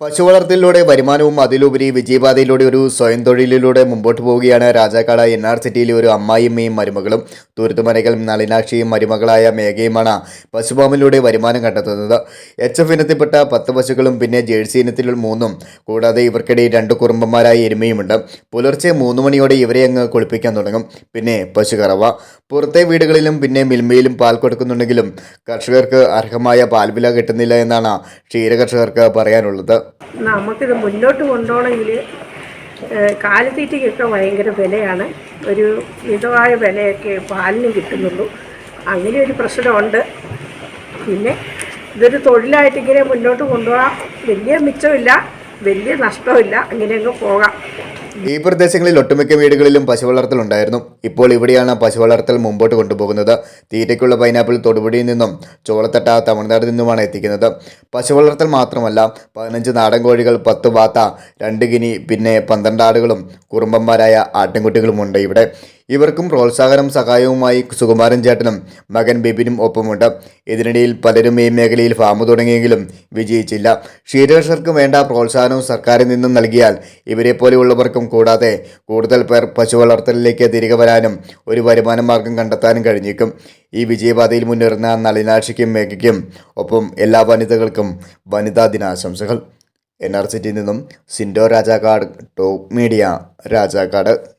പശു വളർത്തലിലൂടെ വരുമാനവും അതിലുപരി വിജയപാതയിലൂടെ ഒരു സ്വയം തൊഴിലിലൂടെ മുമ്പോട്ട് പോവുകയാണ് രാജാക്കാട് എൻ ആർ സിറ്റിയിലെ ഒരു അമ്മായിയമ്മയും മരുമകളും. തുരുത്തുമനകൾ നളിനാക്ഷിയും മരുമകളായ മേഘയുമാണ് പശുപാമിലൂടെ വരുമാനം കണ്ടെത്തുന്നത്. എച്ച് എഫ് ഇനത്തിൽപ്പെട്ട പത്ത് പശുക്കളും പിന്നെ ജേഴ്സി ഇനത്തിൽ മൂന്നും. കൂടാതെ ഇവർക്കിടയിൽ രണ്ട് കുറുമ്പന്മാരായ എരുമയുമുണ്ട്. പുലർച്ചെ മൂന്ന് മണിയോടെ ഇവരെ അങ്ങ് കുളിപ്പിക്കാൻ തുടങ്ങും. പിന്നെ പശു കറവ. പുറത്തെ വീടുകളിലും പിന്നെ മിൽമയിലും പാൽ കൊടുക്കുന്നുണ്ടെങ്കിലും കർഷകർക്ക് അർഹമായ പാൽവില കിട്ടുന്നില്ല എന്നാണ് ക്ഷീരകർഷകർക്ക് പറയാനുള്ളത്. നമുക്കിത് മുന്നോട്ട് കൊണ്ടുപോകണമെങ്കിൽ കാലിത്തീറ്റയ്ക്കൊക്കെ ഭയങ്കര വിലയാണ്. ഒരു മിതമായ വിലയൊക്കെ പാലിന് കിട്ടുന്നുള്ളൂ. അങ്ങനെ ഒരു പ്രശ്നമുണ്ട്. പിന്നെ ഇതൊരു തൊഴിലായിട്ട് ഇങ്ങനെ മുന്നോട്ട് കൊണ്ടുപോകാം. വലിയ മിച്ചമില്ല വലിയ നഷ്ടമില്ല. അങ്ങനെയങ്ങ് പോകാം. ഈ പ്രദേശങ്ങളിൽ ഒട്ടുമിക്ക വീടുകളിലും പശു വളർത്തൽ ഉണ്ടായിരുന്നു. ഇപ്പോൾ ഇവിടെയാണ് പശു വളർത്തൽ മുമ്പോട്ട് കൊണ്ടുപോകുന്നത്. തീറ്റയ്ക്കുള്ള പൈനാപ്പിൾ തൊടുപുഴയിൽ നിന്നും ചോളത്തട്ട തമിഴ്നാട്ടിൽ നിന്നുമാണ് എത്തിക്കുന്നത്. പശു വളർത്തൽ മാത്രമല്ല പതിനഞ്ച് നാടൻ കോഴികൾ പത്ത് വാത്ത രണ്ട് ഗിനി പിന്നെ പന്ത്രണ്ട് ആടുകളും കുറുമ്പന്മാരായ ആട്ടിൻകുട്ടികളുമുണ്ട് ഇവിടെ. ഇവർക്കും പ്രോത്സാഹനം സഹായവുമായി സുകുമാരൻ ചേട്ടനും മകൻ ബിബിനും ഒപ്പമുണ്ട്. ഇതിനിടയിൽ പലരും ഈ മേഖലയിൽ ഫാം തുടങ്ങിയെങ്കിലും വിജയിച്ചില്ല. ക്ഷീരകർഷകർക്ക് വേണ്ട പ്രോത്സാഹനവും സർക്കാരിൽ നിന്നും നൽകിയാൽ ഇവരെ പോലെയുള്ളവർക്കും കൂടാതെ കൂടുതൽ പേർ പശു വളർത്തലിലേക്ക് തിരികെ വരാനും ഒരു വരുമാന മാർഗം കണ്ടെത്താനും കഴിഞ്ഞേക്കും. ഈ വിജയപാതയിൽ മുന്നേറുന്ന നളിനാക്ഷിക്കും മേഘയ്ക്കും ഒപ്പം എല്ലാ വനിതകൾക്കും വനിതാ ദിനാശംസകൾ. എൻ ആർ സിറ്റിയിൽ നിന്നും സിൻഡോ രാജാക്കാട് ടോപ്പ് മീഡിയ രാജാക്കാട്.